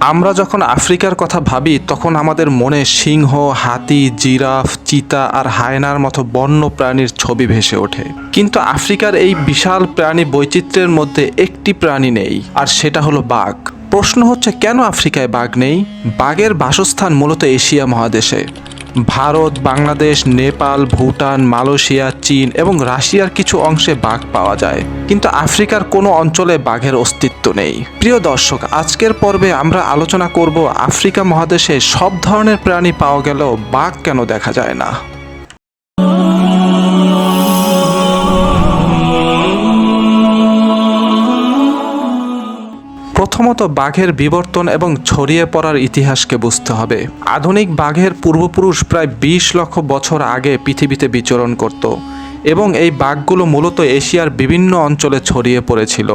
আমরা যখন আফ্রিকার কথা ভাবি, তখন আমাদের মনে সিংহ, হাতি, জিরাফ, চিতা আর হায়নার মতো বন্য প্রাণীর ছবি ভেসে ওঠে। কিন্তু আফ্রিকার এই বিশাল প্রাণী বৈচিত্র্যের মধ্যে একটি প্রাণী নেই, আর সেটা হলো বাঘ। প্রশ্ন হচ্ছে, কেন আফ্রিকায় বাঘ নেই? বাঘের বাসস্থান মূলত এশিয়া মহাদেশে। ভারত, বাংলাদেশ, নেপাল, ভুটান, মালয়েশিয়া, চীন এবং রাশিয়ার কিছু অংশে বাঘ পাওয়া যায়। কিন্তু আফ্রিকার কোনো অঞ্চলে বাঘের অস্তিত্ব নেই। প্রিয় দর্শক, আজকের পর্বে আমরা আলোচনা করব আফ্রিকা মহাদেশে সব ধরনের প্রাণী পাওয়া গেলেও বাঘ কেন দেখা যায় না? প্রথমত বাঘের বিবর্তন এবং ছড়িয়ে পড়ার ইতিহাসকে বুঝতে হবে। আধুনিক বাঘের পূর্বপুরুষ প্রায় বিশ লক্ষ বছর আগে পৃথিবীতে বিচরণ করত এবং এই বাঘগুলো মূলত এশিয়ার বিভিন্ন অঞ্চলে ছড়িয়ে পড়েছিল।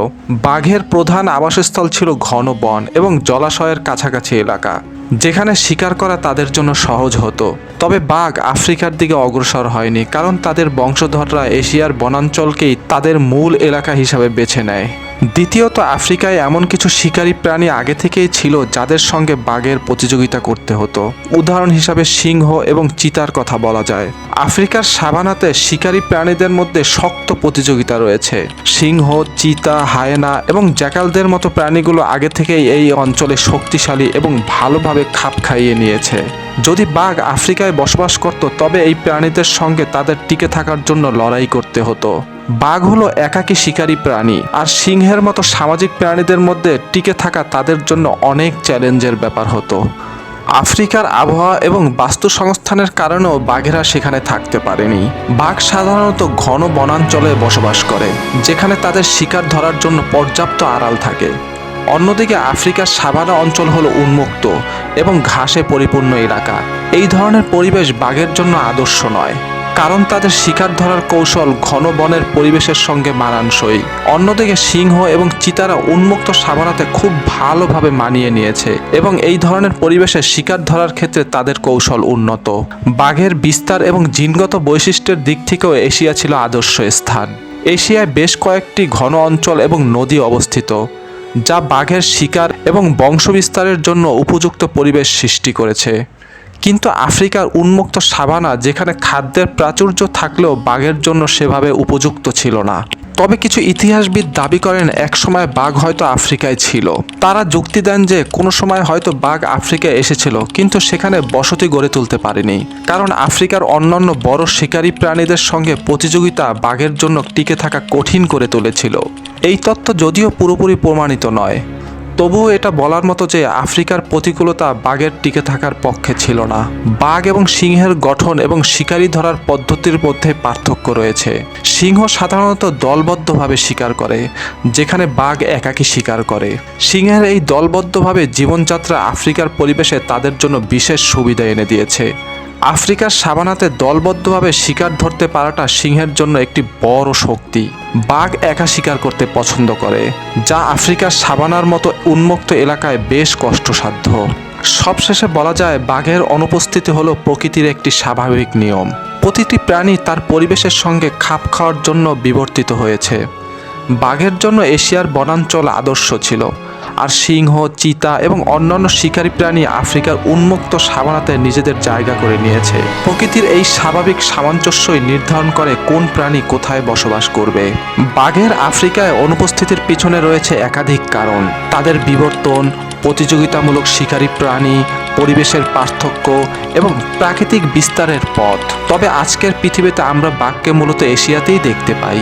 বাঘের প্রধান আবাসস্থল ছিল ঘন বন এবং জলাশয়ের কাছাকাছি এলাকা, যেখানে শিকার করা তাদের জন্য সহজ হতো। তবে বাঘ আফ্রিকার দিকে অগ্রসর হয়নি, কারণ তাদের বংশধররা এশিয়ার বনাঞ্চলকেই তাদের মূল এলাকা হিসাবে বেছে নেয়। দ্বিতীয়ত আফ্রিকায় এমন কিছু শিকারী প্রাণী আগে থেকেই ছিল যাদের সঙ্গে বাঘের প্রতিযোগিতা করতে হতো। উদাহরণ হিসাবে সিংহ এবং চিতার কথা বলা যায়। আফ্রিকার সাভানাতে শিকারী প্রাণীদের মধ্যে শক্ত প্রতিযোগিতা রয়েছে। সিংহ, চিতা, হায়েনা এবং জ্যাকালদের মতো প্রাণীগুলো আগে থেকেই এই অঞ্চলে শক্তিশালী এবং ভালোভাবে খাপ খাইয়ে নিয়েছে। যদি বাঘ আফ্রিকায় বসবাস করত, তবে এই প্রাণীদের সঙ্গে তাদের টিকে থাকার জন্য লড়াই করতে হতো। বাঘ হলো একাকী শিকারী প্রাণী, আর সিংহের মতো সামাজিক প্রাণীদের মধ্যে টিকে থাকা তাদের জন্য অনেক চ্যালেঞ্জের ব্যাপার হতো। আফ্রিকার আবহাওয়া এবং বাস্তু সংস্থানের কারণেও বাঘেরা সেখানে থাকতে পারেনি। বাঘ সাধারণত ঘন বনাঞ্চলে বসবাস করে, যেখানে তাদের শিকার ধরার জন্য পর্যাপ্ত আড়াল থাকে। অন্যদিকে আফ্রিকার সাভানা অঞ্চল হলো উন্মুক্ত এবং ঘাসে পরিপূর্ণ এলাকা। এই ধরনের পরিবেশ বাঘের জন্য আদর্শ নয়। কারণ তাদের শিকার ধরার কৌশল ঘন বনের পরিবেশের সঙ্গে মানানসই। অন্যদিকে সিংহ এবং চিতারা উন্মুক্ত সাভানাতে খুব ভালোভাবে মানিয়ে নিয়েছে এবং এই ধরনের পরিবেশে শিকার ধরার ক্ষেত্রে তাদের কৌশল উন্নত। বাঘের বিস্তার এবং জিনগত বৈশিষ্ট্যের দিক থেকেও এশিয়া ছিল আদর্শ স্থান। এশিয়ায় বেশ কয়েকটি ঘন অঞ্চল এবং নদী অবস্থিত, যা বাঘের শিকার এবং বংশবিস্তারের জন্য উপযুক্ত পরিবেশ সৃষ্টি করেছে। কিন্তু আফ্রিকার উন্মুক্ত সাবানা যেখানে খাদ্যের প্রাচুর্য থাকলেও বাঘের জন্য সেভাবে উপযুক্ত ছিল না। তবে কিছু ইতিহাসবিদ দাবি করেন, একসময় বাঘ হয়তো আফ্রিকায় ছিল। তারা যুক্তি দেন যে, কোনো সময় হয়তো বাঘ আফ্রিকায় এসেছিল, কিন্তু সেখানে বসতি গড়ে তুলতে পারেনি। কারণ আফ্রিকার অন্যান্য বড় শিকারী প্রাণীদের সঙ্গে প্রতিযোগিতা বাঘের জন্য টিকে থাকা কঠিন করে তুলেছিল। এই তত্ত্ব যদিও পুরোপুরি প্রমাণিত নয়। তবুও এটা বলার মতো যে আফ্রিকার প্রতিকূলতা বাঘের টিকে থাকার পক্ষে ছিল না। বাঘ এবং সিংহের গঠন এবং শিকারি ধরার পদ্ধতির মধ্যে পার্থক্য রয়েছে। সিংহ সাধারণত দলবদ্ধভাবে শিকার করে, যেখানে বাঘ একাকী শিকার করে। সিংহের এই দলবদ্ধভাবে জীবনযাত্রা আফ্রিকার পরিবেশে তাদের জন্য বিশেষ সুবিধা এনে দিয়েছে। আফ্রিকার সাবানাতে দলবদ্ধভাবে শিকার ধরতে পারাটা সিংহের জন্য একটি বড় শক্তি। বাঘ একা শিকার করতে পছন্দ করে, যা আফ্রিকার সাবানার মতো উন্মুক্ত এলাকায় বেশ কষ্টসাধ্য। সবশেষে বলা যায়, বাঘের অনুপস্থিতি হলো প্রকৃতির একটি স্বাভাবিক নিয়ম। প্রতিটি প্রাণী তার পরিবেশের সঙ্গে খাপ খাওয়ার জন্য বিবর্তিত হয়েছে। বাঘের জন্য এশিয়ার বনাঞ্চল আদর্শ ছিল। আর সিংহ, চিতা এবং অন্যান্য শিকারী প্রাণী আফ্রিকার উন্মুক্ত সাবানাতে নিজেদের জায়গা করে নিয়েছে। প্রকৃতির এই স্বাভাবিক সামঞ্জস্যই নির্ধারণ করে কোন প্রাণী কোথায় বসবাস করবে। বাঘের আফ্রিকায় অনুপস্থিতির পিছনে রয়েছে একাধিক কারণ। তাদের বিবর্তন, প্রতিযোগিতামূলক শিকারী প্রাণী, পরিবেশের পার্থক্য এবং প্রাকৃতিক বিস্তারের পথ। তবে আজকের পৃথিবীতে আমরা বাঘকে মূলত এশিয়াতেই দেখতে পাই।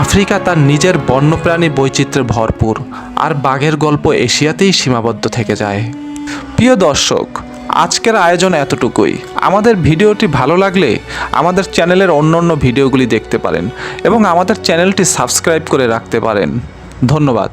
আফ্রিকা তার নিজের বন্যপ্রাণী বৈচিত্র্যে ভরপুর, আর বাঘের গল্প এশিয়াতেই সীমাবদ্ধ থেকে যায়। প্রিয় দর্শক, আজকের আয়োজন এতটুকুই। আমাদের ভিডিওটি ভালো লাগলে আমাদের চ্যানেলের অন্য অন্য ভিডিওগুলি দেখতে পারেন এবং আমাদের চ্যানেলটি সাবস্ক্রাইব করে রাখতে পারেন। ধন্যবাদ।